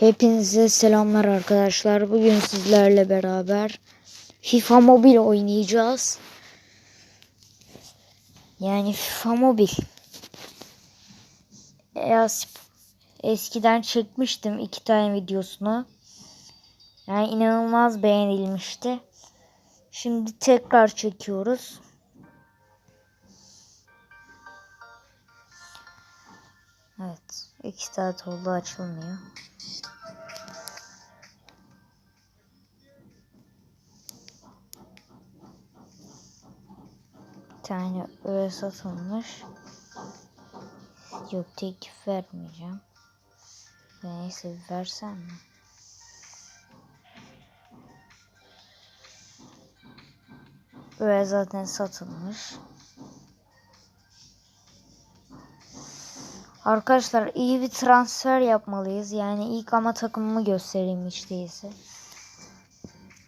Hepinize selamlar arkadaşlar. Bugün sizlerle beraber FIFA Mobil oynayacağız. Yani FIFA Mobil. Es- Eskiden çekmiştim iki tane videosunu. Yani inanılmaz beğenilmişti. Şimdi tekrar çekiyoruz. Evet. iki saat oldu açılmıyor. Bir tane öyle satılmış. Yok teklif vermeyeceğim. Neyse versem mi? Böyle zaten satılmış. Arkadaşlar iyi bir transfer yapmalıyız. Yani ilk ama takımımı göstereyim hiç değilse.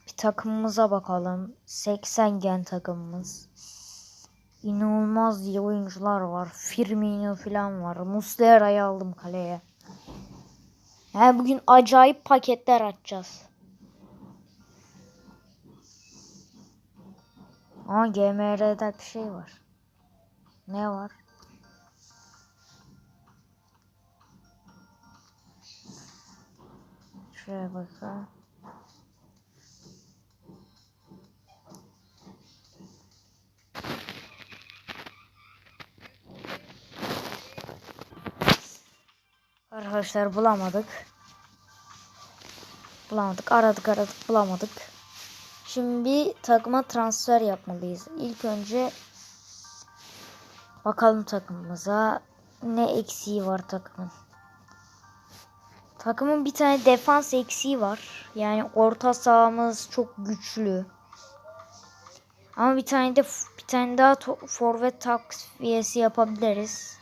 Bir takımımıza bakalım. 80 gen takımımız. İnanılmaz iyi oyuncular var. Firmino falan var. Muslera'yı aldım kaleye. Yani bugün acayip paketler açacağız. Ama GMR'de bir şey var. Ne var? Şuraya bakalım. Arkadaşlar bulamadık. Bulamadık. Aradık aradık bulamadık. Şimdi bir takıma transfer yapmalıyız. İlk önce bakalım takımımıza ne eksiği var takımın. Takımın bir tane defans eksiği var. Yani orta sahamız çok güçlü. Ama bir tane de bir tane daha forvet takviyesi yapabiliriz.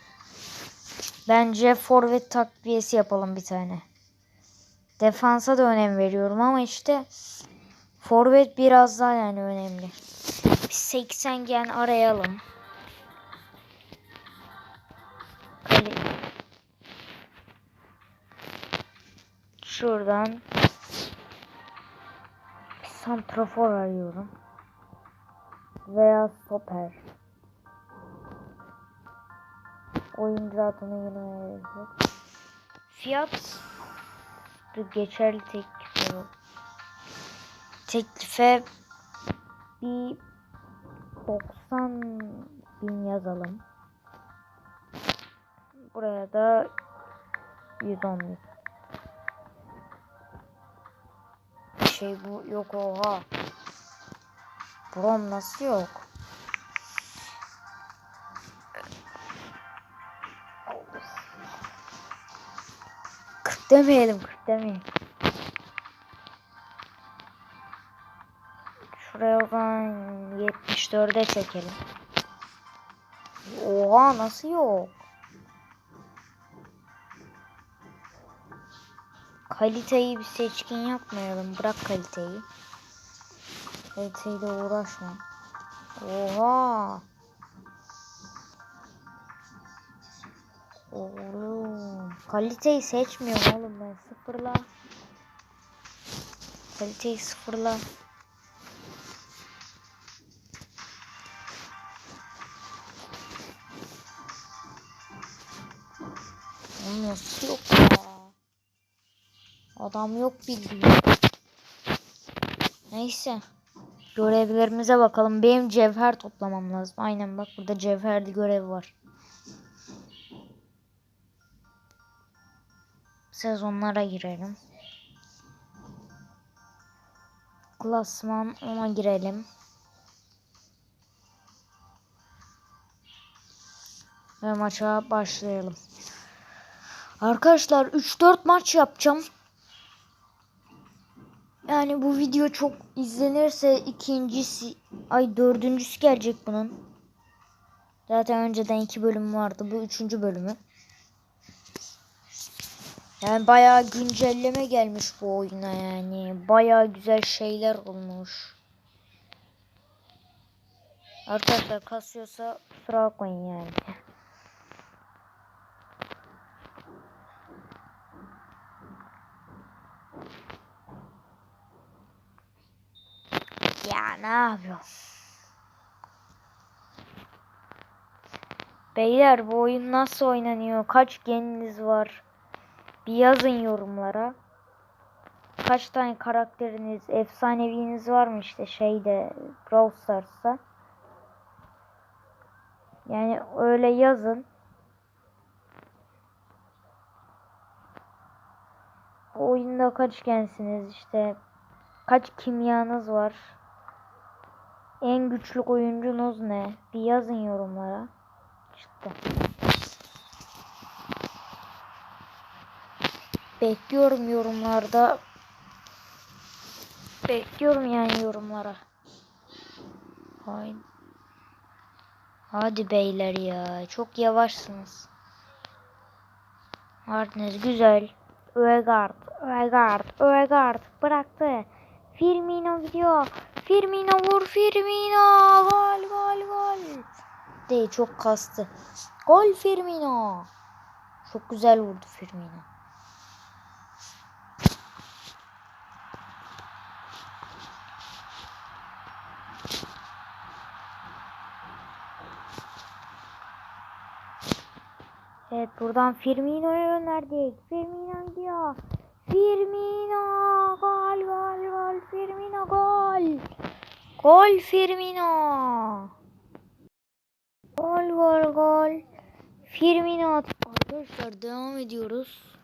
Bence forvet takviyesi yapalım bir tane. Defansa da önem veriyorum ama işte forvet biraz daha yani önemli. Bir 80 gen arayalım. Şuradan santrafor arıyorum. Veya stoper. Oyuncu adını yine verecek. Fiyat geçerli teklif teklife bir 90 bin yazalım. Buraya da 110 bin. Şey bu yok oha. Brom nasıl yok? Kırk demeyelim kırk demeyelim. Şuraya o zaman 74'e çekelim. Oha nasıl yok? Kaliteyi bir seçkin yapmayalım. Bırak kaliteyi. Kaliteyle uğraşma. Oha. Oğlum. Kaliteyi seçmiyorum oğlum ben. Sıfırla. Kaliteyi sıfırla. Nasıl yok ya? Adam yok bildiğin. Neyse. Görevlerimize bakalım. Benim cevher toplamam lazım. Aynen bak burada cevherli görev var. Sezonlara girelim. Klasman ona girelim. Ve maça başlayalım. Arkadaşlar 3-4 maç yapacağım. Yani bu video çok izlenirse ikincisi ay dördüncüsü gelecek bunun. Zaten önceden iki bölüm vardı. Bu üçüncü bölümü. Yani bayağı güncelleme gelmiş bu oyuna yani. Bayağı güzel şeyler olmuş. Arkadaşlar kasıyorsa kusura bakmayın yani. Ya ne yapıyorsun? Beyler bu oyun nasıl oynanıyor? Kaç geniniz var? Bir yazın yorumlara. Kaç tane karakteriniz, efsaneviniz var mı işte şeyde Brawl Stars'ta? Yani öyle yazın. Bu oyunda kaç gensiniz işte kaç kimyanız var? En güçlü oyuncunuz ne? Bir yazın yorumlara. İşte. Bekliyorum yorumlarda. Bekliyorum yani yorumlara. Haydi. Hadi beyler ya. Çok yavaşsınız. Martinez güzel. Öegard. Öegard. Öegard. Bıraktı. Firmino gidiyor. Firmino vur Firmino. Gol gol gol. Değil çok kastı. Gol Firmino. Çok güzel vurdu Firmino. Evet buradan Firmino'ya önerdik. Firmino gidiyor. Firmino gol Firmino gol. Gol Firmino. Gol gol gol. Firmino. Arkadaşlar devam ediyoruz.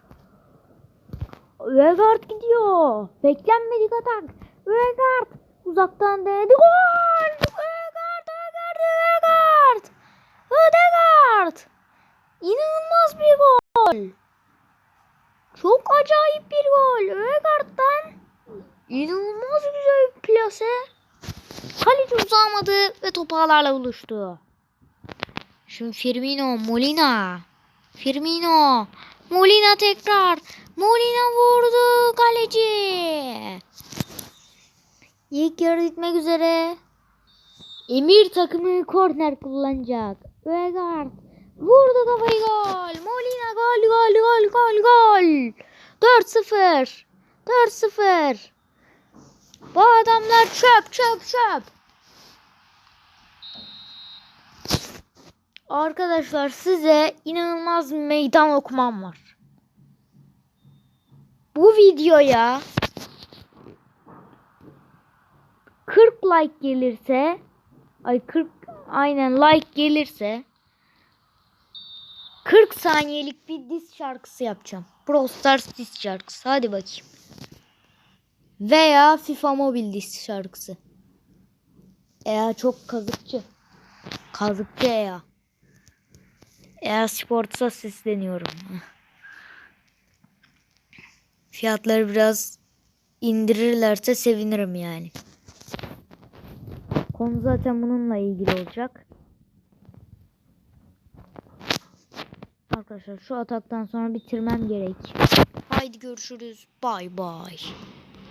Öegard gidiyor. Beklenmedik atak. Öegard uzaktan denedi. Gol! Öegard, Öegard, Öegard. Ödegard. İnanılmaz bir gol. Çok acayip bir gol. Öegard'dan inanılmaz güzel bir plase. Kaleci uzamadı ve topu ağlarla buluştu. Şimdi Firmino, Molina. Firmino, Molina tekrar. Molina vurdu kaleci. İlk yarı bitmek üzere. Emir takımı korner kullanacak. Öegard vurdu kafayı gol. Molina gol gol gol gol gol. 4-0. 4-0. Bu adamlar çöp çöp çöp. Arkadaşlar size inanılmaz meydan okumam var. Bu videoya 40 like gelirse ay 40 aynen like gelirse 40 saniyelik bir diz şarkısı yapacağım. Brawl Stars diz şarkısı. Hadi bakayım. Veya FIFA Mobil diz şarkısı. Ea çok kazıkçı. Kazıkçı Ea. Ea Sports'a sesleniyorum. Fiyatları biraz indirirlerse sevinirim yani. Konu zaten bununla ilgili olacak. Arkadaşlar şu ataktan sonra bitirmem gerek. Haydi görüşürüz. Bay bay.